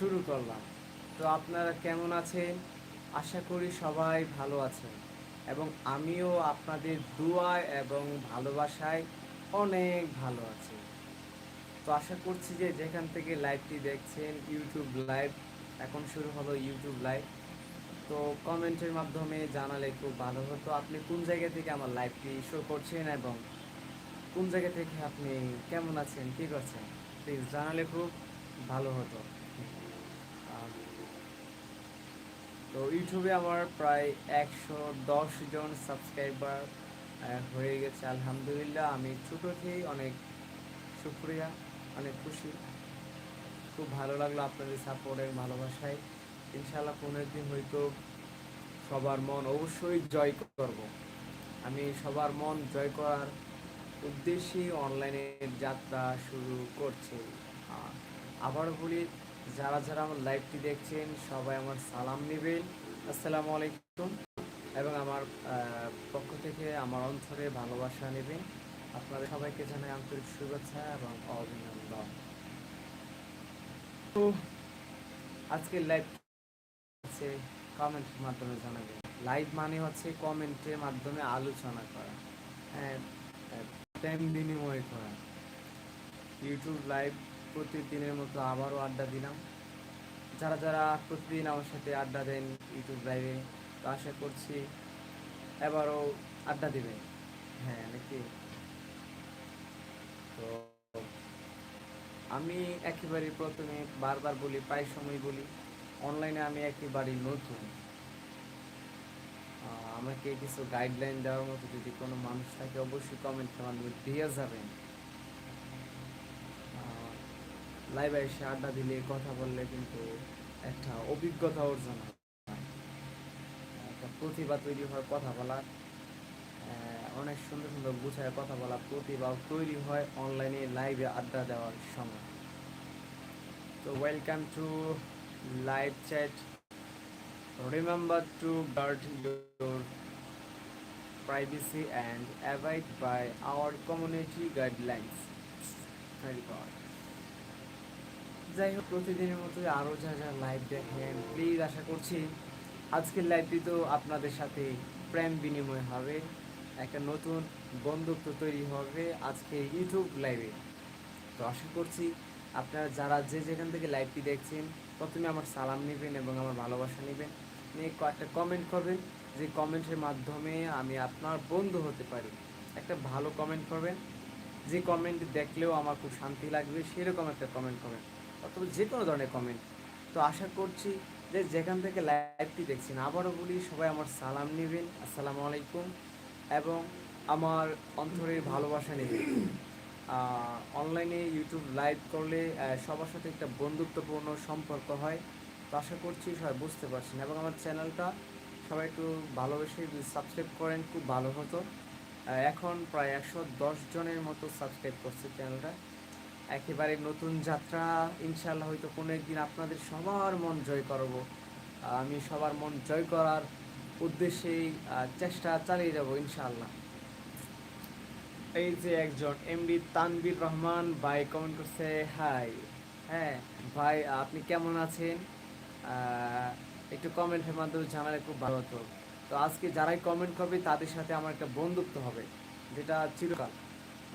শুরু করলাম। তো আপনারা কেমন আছেন? আশা করি সবাই ভালো আছেন। এবং আমিও আপনাদের দুয়ায় এবং ভালোবাসায় অনেক ভালো আছি। তো আশা করছি যে যেখান থেকে লাইভটি দেখছেন, ইউটিউব লাইভ, এখন শুরু হলো ইউটিউব লাইভ। তো কমেন্টের মাধ্যমে জানালে খুব ভালো হতো, আপনি কোন জায়গা থেকে আমার লাইভটি শো করছেন এবং কোন জায়গা থেকে আপনি কেমন আছেন, কী করছেন প্লিজ জানালে খুব ভালো হতো। তো ইউটিউবে আমার প্রায় একশো দশ জন সাবস্ক্রাইবার হয়ে গেছে। আলহামদুলিল্লাহ আমি ছোটো থেকেই অনেক শুক্রিয়া অনেক খুশি। খুব ভালো লাগল আপনাদের সাপোর্টের ভালোবাসায়। ইনশাল্লাহ কোনো একদিন হয়তো সবার মন অবশ্যই জয় করব। আমি সবার মন জয় করার উদ্দেশ্যেই অনলাইনের যাত্রা শুরু করছি। আহ, আবারও বলি যারা যারা আমার লাইভটি দেখছেন, সবাই আমার সালাম নেবেন। আসসালামু আলাইকুম। এবং আমার পক্ষ থেকে আমার অন্তরে ভালোবাসা নেবেন। আপনাদের সবাইকে জানাই আন্তরিক শুভেচ্ছা এবং অভিনন্দন। তো আজকের লাইভ হচ্ছে কমেন্টের মাধ্যমে জানাবেন। লাইভ মানে হচ্ছে কমেন্টের মাধ্যমে আলোচনা করা। হ্যাঁ টাইম বিনিময় করা। ইউটিউব লাইভ প্রতিদিনের মতো আবারও আড্ডা দিলাম। যারা যারা প্রতিদিন আমার সাথে আড্ডা দেন ইউটিউব লাইভে তো আশা করছি এবারও আড্ডা দিবেন। হ্যাঁ নাকি? তো আমি একেবারে প্রথমে বারবার বলি, প্রায় সময় বলি, অনলাইনে আমি একেবারেই নতুন। আমাকে কিছু গাইডলাইন দেওয়ার মতো যদি কোনো মানুষ থাকে, অবশ্যই কমেন্টের মাধ্যমে দিয়ে যাবেন। লাইভে এসে আড্ডা দিলে, কথা বললে কিন্তু একটা অভিজ্ঞতা অর্জন হয়। একটা প্রতিভা তৈরি হয় কথা বলার। অনেক সুন্দর সুন্দর গুছায় কথা বলা প্রতিভা তৈরি হয় অনলাইনে লাইভে আড্ডা দেওয়ার সময়। তো welcome to live chat remember to guard your privacy and abide by our community guidelines. Very good যাই হোক, প্রতিদিনের মতো আরও যা যা লাইভ দেখেন প্লিজ আশা করছি আজকের লাইভটি তো আপনাদের সাথে প্রেম বিনিময় হবে, একটা নতুন বন্ধুত্ব তৈরি হবে আজকে ইউটিউব লাইভে তো আশা করছি আপনারা যারা যে যেখান থেকে লাইভটি দেখছেন, প্রথমে আমার সালাম নেবেন এবং আমার ভালোবাসা নেবেন। নিয়ে কয়েকটা কমেন্ট করবেন, যে কমেন্টের মাধ্যমে আমি আপনার বন্ধু হতে পারি। একটা ভালো কমেন্ট করবেন, যে কমেন্ট দেখলেও আমার খুব শান্তি লাগবে, সেরকম একটা কমেন্ট করবেন। অথবা যে কোনো ধরনের কমেন্ট তো আশা করছি যে যেখান থেকে লাইভটি দেখছেন, আবারও বলি, সবাই আমার সালাম নেবেন, আসসালামু আলাইকুম এবং আমার অন্তরের ভালোবাসা নেবেন। অনলাইনে ইউটিউব লাইভ করলে সবার সাথে একটা বন্ধুত্বপূর্ণ সম্পর্ক হয়। তো আশা করছি সবাই বুঝতে পারছেন এবং আমার চ্যানেলটা সবাই একটু ভালোবেসে সাবস্ক্রাইব করেন, খুব ভালো হতো। এখন প্রায় একশো দশ জনের মতো সাবস্ক্রাইব করছে চ্যানেলটা। একেবারে নতুন যাত্রা ইনশাল্লাহ হয়তো কোনো একদিন আপনাদের সবার মন জয় করব। আমি সবার মন জয় করার উদ্দেশ্যেই চেষ্টা চালিয়ে যাব, ইনশাআল্লাহ। এই যে একজন এমডি তানবির রহমান, ভাই কমেন্ট করছে হাই হ্যাঁ ভাই, আপনি কেমন আছেন? একটু কমেন্টের মাধ্যমে জানালে খুব ভালো হতো। তো আজকে যারাই কমেন্ট করবে, তাদের সাথে আমার একটা বন্ধুত্ব হবে, যেটা চিরকাল।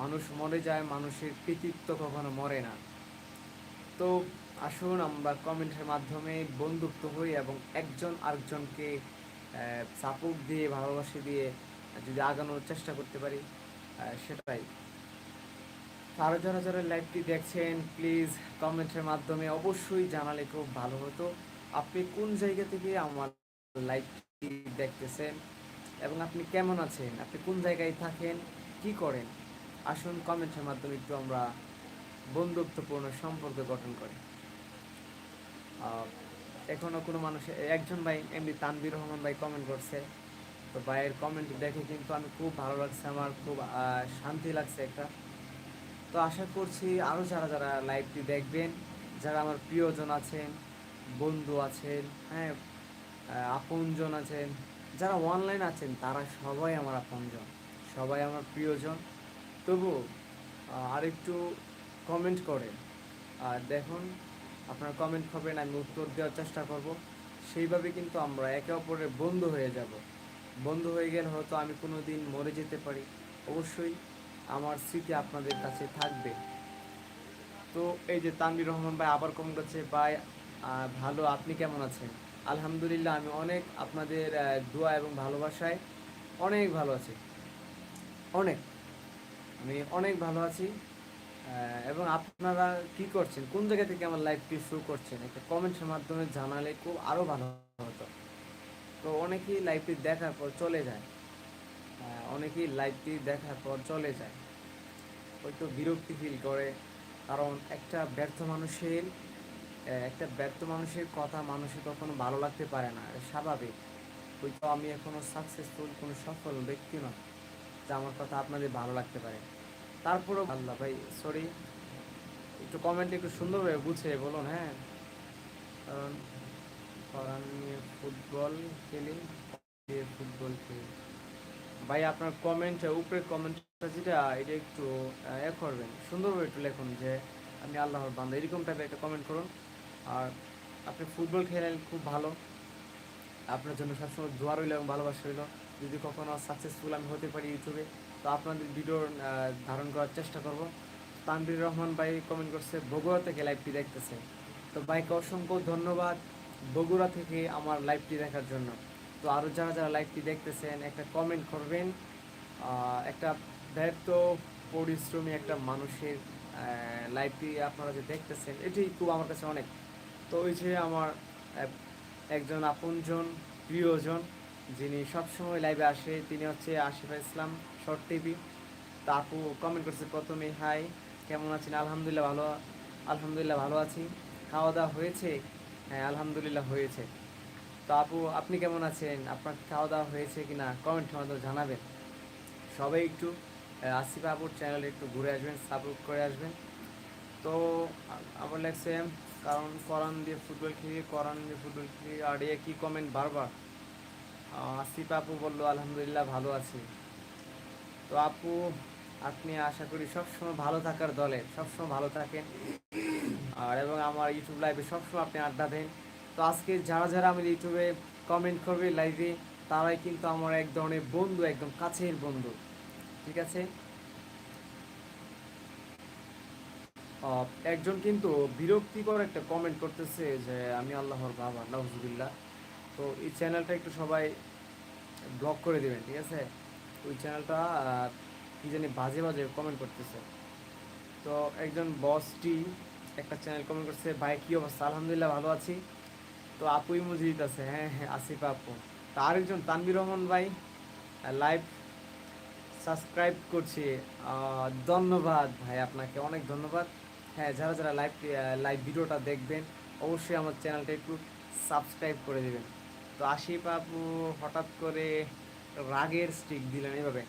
মানুষ মরে যায়, মানুষের কৃতিত্ব কখনো মরে না। তো আসুন আমরা কমেন্টের মাধ্যমে বন্ধুত্ব হই এবং একজন আরেকজনকে সাপোর্ট দিয়ে, ভালোবাসা দিয়ে যদি আগানোর চেষ্টা করতে পারি সেটাই। আরও যারা যারা লাইভটি দেখছেন প্লিজ কমেন্টের মাধ্যমে অবশ্যই জানালে খুব ভালো হতো। আপনি কোন জায়গা থেকে আমার লাইভটি দেখতেছেন এবং আপনি কেমন আছেন? আপনি কোন জায়গায় থাকেন? কি করেন? আসুন কমেন্টের মাধ্যমে একটু আমরা বন্ধুত্বপূর্ণ সম্পর্ক গঠন করি। আহ, এখনও কোনো মানুষ একজন ভাই এমনি তানবির রহমান ভাই কমেন্ট করছে। তো ভাইয়ের কমেন্ট দেখে কিন্তু আমি খুব ভালো লাগছে আমার খুব শান্তি লাগছে একটা। তো আশা করছি আরও যারা যারা লাইভটি দেখবেন যারা আমার প্রিয়জন আছেন বন্ধু আছেন হ্যাঁ আপনজন আছেন যারা অনলাইন আছেন তারা সবাই আমার আপনজন সবাই আমার প্রিয়জন। তবু আরেকটু কমেন্ট করেন আর দেখুন, আপনার কমেন্ট করবেন, আমি উত্তর দেওয়ার চেষ্টা করব। সেইভাবে কিন্তু আমরা একে অপরের বন্ধু হয়ে যাব। বন্ধু হয়ে গেলে হয়তো আমি কোনো দিন মরে যেতে পারি। অবশ্যই আমার স্মৃতি আপনাদের কাছে থাকবে। তো এই যে তানবির রহমান ভাই আবার কমেন্ট করছে, ভাই ভালো, আপনি কেমন আছেন? আলহামদুলিল্লাহ, আমি অনেক আপনাদের দোয়া এবং ভালোবাসায় অনেক ভালো আছি। অনেক। আমি অনেক ভালো আছি। এবং আপনারা কি করছেন? কোন জায়গা থেকে আমার লাইভটি শুরু করছেন? একটা কমেন্টের মাধ্যমে জানালে খুব আরও ভালো হতো। তো অনেকেই লাইভটি দেখার পর চলে যায়। অনেকেই লাইভটি দেখার পর চলে যায়। হয়তো বিরক্তি ফিল করে। কারণ একটা ব্যর্থ মানুষের একটা ব্যর্থ মানুষের কথা মানুষের কখনো ভালো লাগতে পারে না। স্বাভাবিক। হয়তো আমি এখনও সাকসেসফুল কোনো সফল ব্যক্তি নয় যা আমার কথা আপনাদের ভালো লাগতে পারে। তারপরেও আল্লাহ ভাই সরি একটু কমেন্ট একটু সুন্দরভাবে বুঝে বলুন হ্যাঁ। কারণ নিয়ে ফুটবল খেলি ফুটবল খেলি। ভাই, আপনার কমেন্ট উপরে কমেন্টটা যেটা, এটা একটু এ করবেন। সুন্দরভাবে একটু লিখুন যে, আমি আল্লাহর বান্ধব এরকম টাইপের একটা কমেন্ট করুন। আর আপনি ফুটবল খেলেন, খুব ভালো। আপনার জন্য সবসময় দোয়া রইল এবং ভালোবাসা রইল। যদি কখনো সাকসেসফুল আমি হতে পারি ইউটিউবে তো আপনাদের ভিডিও ধারণ করার চেষ্টা করব। তানবির রহমান ভাই কমেন্ট করছে, বগুড়া থেকে লাইভটি দেখতেছে। তো ভাইকে অসংখ্য ধন্যবাদ বগুড়া থেকে আমার লাইভটি দেখার জন্য। তো আরও যারা যারা লাইভটি দেখতেছেন, একটা কমেন্ট করবেন। একটা ব্যর্থ, পরিশ্রমী একটা মানুষের লাইভটি আপনারা যে দেখতেছেন এটি খুব আমার কাছে অনেক। তো ওই যে আমার একজন আপনজন, প্রিয়জন, যিনি সবসময় লাইভে আসে, তিনি হচ্ছে আশিফা ইসলাম। শর্ট টিভি তা আপু কমেন্ট করছে প্রথমে হাই কেমন আছেন? আলহামদুলিল্লাহ ভালো আলহামদুলিল্লাহ ভালো আছি। খাওয়া দাওয়া হয়েছে? হ্যাঁ আলহামদুলিল্লাহ হয়েছে। তো আপু, আপনি কেমন আছেন? আপনার খাওয়া দাওয়া হয়েছে কিনা কমেন্টের মাধ্যমে জানাবেন। সবাই একটু আসিফ আপুর চ্যানেলে একটু ঘুরে আসবেন সাপোর্ট করে আসবেন। তো, আমার লাগছে, কারণ কোরআন দিয়ে ফুটবল খেলি, কোরআন দিয়ে ফুটবল খেলি, আর এ কী কমেন্ট বারবার? আসিফ আপু বলল, আলহামদুলিল্লাহ ভালো আছি। তো আপু, আপনি আশা করি সবসময় ভালো থাকার দলে, সবসময় ভালো থাকেন। আর এবং আমার ইউটিউব লাইভে সবসময় আপনি আড্ডা দেন। তো আজকে যারা যারা আমি ইউটিউবে কমেন্ট করবে লাইভে তারাই কিন্তু আমার এক ধরনের বন্ধু, একদম কাছের বন্ধু। ঠিক আছে? একজন কিন্তু বিরক্তিকর একটা কমেন্ট করতেছে যে, আমি আল্লাহর বাবা, নাউজুবিল্লাহ। তো এই চ্যানেলটা একটু সবাই ব্লক করে দিবেন, ঠিক আছে? ওই চ্যানেলটা কি জানি বাজে বাজে কমেন্ট করতেছে। তো একজন বসটি একটা চ্যানেল কমেন্ট করছে, ভাই, কি অবস্থা? আলহামদুলিল্লাহ ভালো আছি। তো আপুই মজিদ আছে হ্যাঁ হ্যাঁ আসিফ আপু। তো আরেকজন তানবির রহমান ভাই লাইভ সাবস্ক্রাইব করছি। ধন্যবাদ ভাই, আপনাকে অনেক ধন্যবাদ। হ্যাঁ যারা যারা লাইভ লাইভ ভিডিওটা দেখবেন, অবশ্যই আমার চ্যানেলটা একটু সাবস্ক্রাইব করে দেবেন। তো আশিফ আপু, হঠাৎ করে রাগের স্টিক দিলেন এভাবে।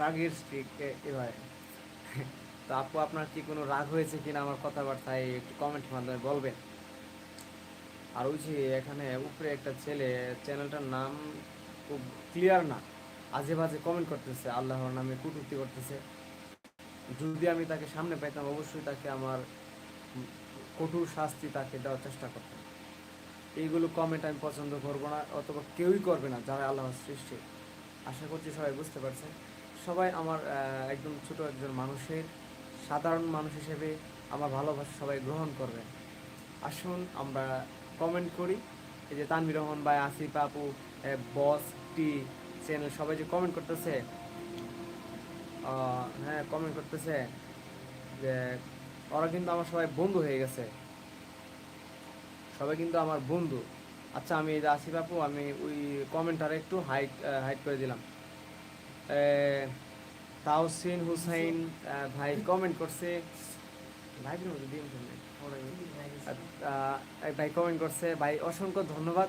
রাগের স্টিক এভাবে। তো আপু, আপনার কি কোনো রাগ হয়েছে কিনা আমার কথাবার্তায় একটু কমেন্টের মাধ্যমে বলবেন? আর ওই যে এখানে উপরে একটা ছেলে, চ্যানেলটার নাম খুব ক্লিয়ার না। আজে বাজে কমেন্ট করতেছে, আল্লাহর নামে কটূক্তি করতেছে। যদি আমি তাকে সামনে পাইতাম, অবশ্যই তাকে আমার কঠোর শাস্তি তাকে দেওয়ার চেষ্টা করতাম। এইগুলো কমেন্ট আমি পছন্দ করব না, অথবা কেউই করবে না যারা আল্লাহর সৃষ্টি। আশা করছি সবাই বুঝতে পারছেন। সবাই আমার একদম ছোট একজন মানুষের, সাধারণ মানুষ হিসেবে আমার ভালোবাসা সবাই গ্রহণ করবেন আসুন আমরা কমেন্ট করি। এই যে তানবির রহমান ভাই, আসিফ আপু বস টি চ্যানেল সবাই যে কমেন্ট করতেছে হ্যাঁ কমেন্ট করতেছে, যে, ওরা কিন্তু আমার সবাই বন্ধু হয়ে গেছে। সবাই কিন্তু আমার বন্ধু। আচ্ছা আমি এই যে আসিফ আপু আমি ওই কমেন্টারে একটু হাইট হাইট করে দিলাম। তাওসিন হুসাইন ভাই কমেন্ট করছে। ভাই কমেন্ট করছে। ভাই অসংখ্য ধন্যবাদ।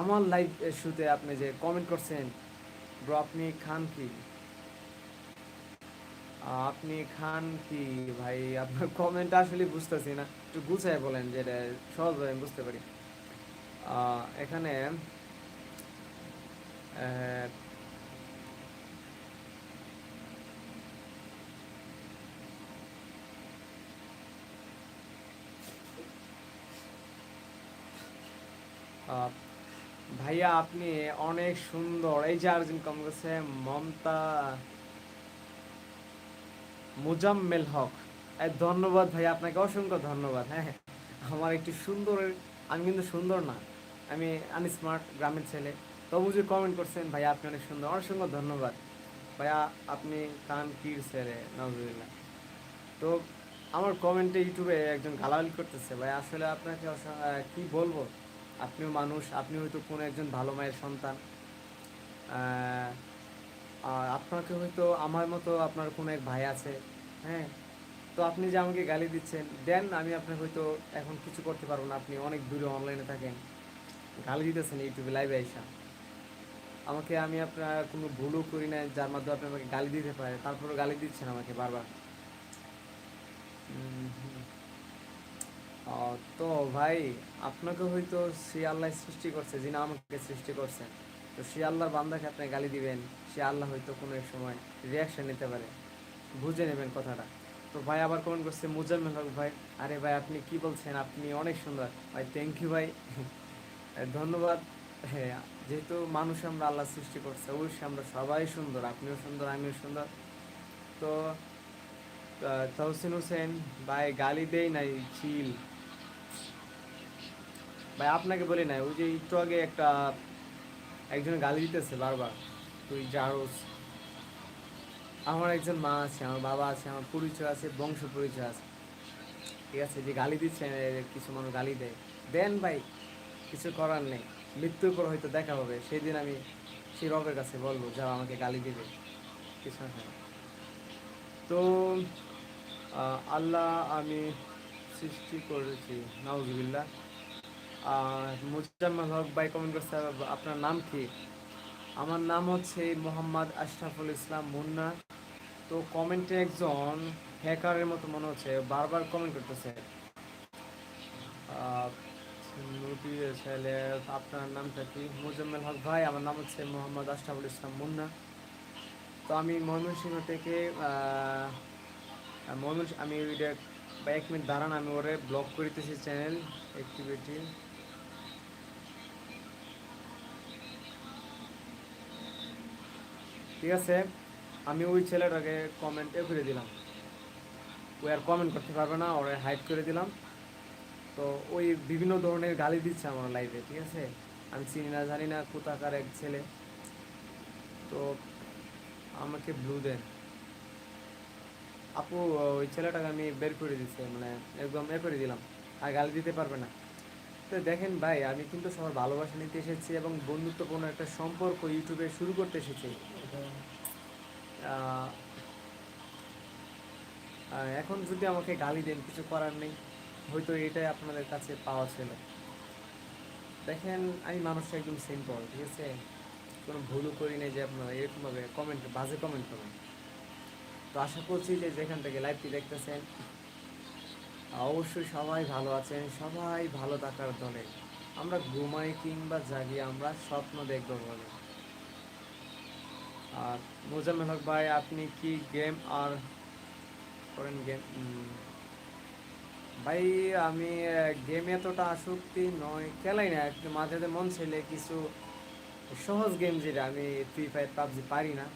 আমার লাইভ শুতে আপনি যে কমেন্ট করছেন ব্রো আপনি খান কি? আপনি খান কি? ভাই, আপনার কমেন্ট আসলে বুঝতেছি না। একটু গুছাই বলেন যে সহজ সহজভাবে আমি বুঝতে পারি। এখানে ভাইয়া আপনি অনেক সুন্দর। এই যে আর্জিন কম গেছে মমতা মুজাম্মেল হক। ধন্যবাদ ভাই, আপনাকে অসংখ্য ধন্যবাদ। হ্যাঁ আমার একটি সুন্দর, আমি কিন্তু সুন্দর না, আমি আনস্মার্ট গ্রামের ছেলে। তবু যে কমেন্ট করছেন, ভাই, আপনি অনেক সুন্দর, অসংখ্য ধন্যবাদ। ভাইয়া, আপনি কান কির ছেলে, নজরুল্লাহ। তো আমার কমেন্টে ইউটিউবে একজন গালাগালি করতেছে, ভাই, আসলে আপনাকে কি বলব? আপনিও মানুষ আপনি হয়তো কোনো একজন ভালো মায়ের সন্তান। আর আপনাকে হয়তো আমার মতো আপনার কোনো এক ভাই আছে হ্যাঁ? তো আপনি যে আমাকে গালি দিচ্ছেন, দেন আমি আপনার হয়তো এখন কিছু করতে পারব না, আপনি অনেক দূরে অনলাইনে থাকেন। গালি দিতেছেন ইউটিউবে লাইভে আইসা আমাকে আমি আপনার কোনো ভুলও করি না যার মাধ্যমে আপনি আমাকে গালি দিতে পারে তারপরে গালি দিচ্ছেন আমাকে বারবার। তো ভাই, আপনাকে হয়তো সে আল্লাহ সৃষ্টি করছে, যিনি আমাকে সৃষ্টি করছেন। তো সে আল্লাহর বান্দাকে আপনি গালি দিবেন, সে আল্লাহ হয়তো কোনো এক সময় রিয়াকশান নিতে পারে। বুঝে নেবেন কথাটা। তো ভাই আবার কমেন্ট করছে, মুজাম্মেল হক ভাই, আরে ভাই আপনি কি বলছেন? আপনি অনেক সুন্দর। ভাই থ্যাংক ইউ ভাই। ধন্যবাদ। হ্যাঁ যেহেতু মানুষ আমরা আল্লাহ সৃষ্টি করছে, অবশ্যই আমরা সবাই সুন্দর। আপনিও সুন্দর, আমিও সুন্দর। তো তাহসিন হোসেন, ভাই গালি দেই নাই চিল ভাই, আপনাকে বলি নাই, ওই যে একটু আগে একটা একজন গালি দিতেছে বারবার, তুই জারোস আমার একজন মা আছে, আমার বাবা আছে, আমার পরিচয় আছে, বংশ পরিচয় আছে। ঠিক আছে, যে গালি দিচ্ছে কিছু মানুষ গালি দেয়। দেন ভাই, কিছু করার নেই। মৃত্যুর পর হয়তো দেখা হবে। সেই দিন আমি সেই রবের কাছে বলব যা আমাকে গালি দিবে। কিছু তো আল্লাহ আমি সৃষ্টি করেছি, নাউজুবিল্লাহ। মুজাম্মাল হক ভাই কমেন্ট করছে, আপনার নাম কি? আমার নাম হচ্ছে মোহাম্মদ আশরাফুল ইসলাম মুন্না। তো কমেন্টে একজন হ্যাকারের মতো মনে হচ্ছে, বারবার কমেন্ট করতেছে। আপনার নামটা কি? মুজাম্মেল হক ভাই, আমার নাম হচ্ছে মোহাম্মদ আশরাফুল ইসলাম মুন্না। তো আমি ময়মনসিংহ থেকে ময়মনসিংহ, আমি ওইটা এক মিনিট দাঁড়ান, আমি ওরে ব্লক করিতেছি চ্যানেল অ্যাক্টিভিটি ঠিক আছে? আমি ওই ছেলেটাকে কমেন্ট করে দিলাম। ওই আর কমেন্ট করতে পারবে না, ওরে হাইড করে দিলাম। তো ওই বিভিন্ন ধরনের গালি দিচ্ছে আমার লাইফে ঠিক আছে? আমি চিনি না, জানি না কোথাকার এক ছেলে। তো আমাকে ব্লু দেন। আপু, ওই ছেলেটাকে আমি বের করে দিচ্ছে মানে একদম এ করে দিলাম। আর গালি দিতে পারবে না। তো দেখেন ভাই, আমি কিন্তু সবার ভালোবাসা নিতে এসেছি এবং বন্ধুত্বপূর্ণ একটা সম্পর্ক ইউটিউবে শুরু করতে এসেছি। এখন যদি আমাকে গালি দেন, কিছু করার নেই, হয়তো এটাই আপনাদের কাছে পাওয়া ছিল। দেখেন, আমি মানুষটা একদম সিম্পল ঠিক আছে? কোনো ভুলও করি নাই যে আপনারা এরকমভাবে কমেন্ট বাজে কমেন্ট করবেন। তো আশা করছি যে যেখান থেকে লাইভটি দেখতেছেন, অবশ্যই সবাই ভালো আছেন, সবাই ভালো থাকার দলে। আমরা ঘুমাই কিংবা জাগি, আমরা স্বপ্ন দেখব বলে। আর মোজাম্মেল হক ভাই, আপনি কি গেম আর করেন গেম? ভাই, আমি গেমে এতটা আসক্তি নয়, খেলাই না মাঝে মন ছেলে কিছু সহজ গেম যেটা আমি ফ্রি ফায়ার পাবজি পারি না।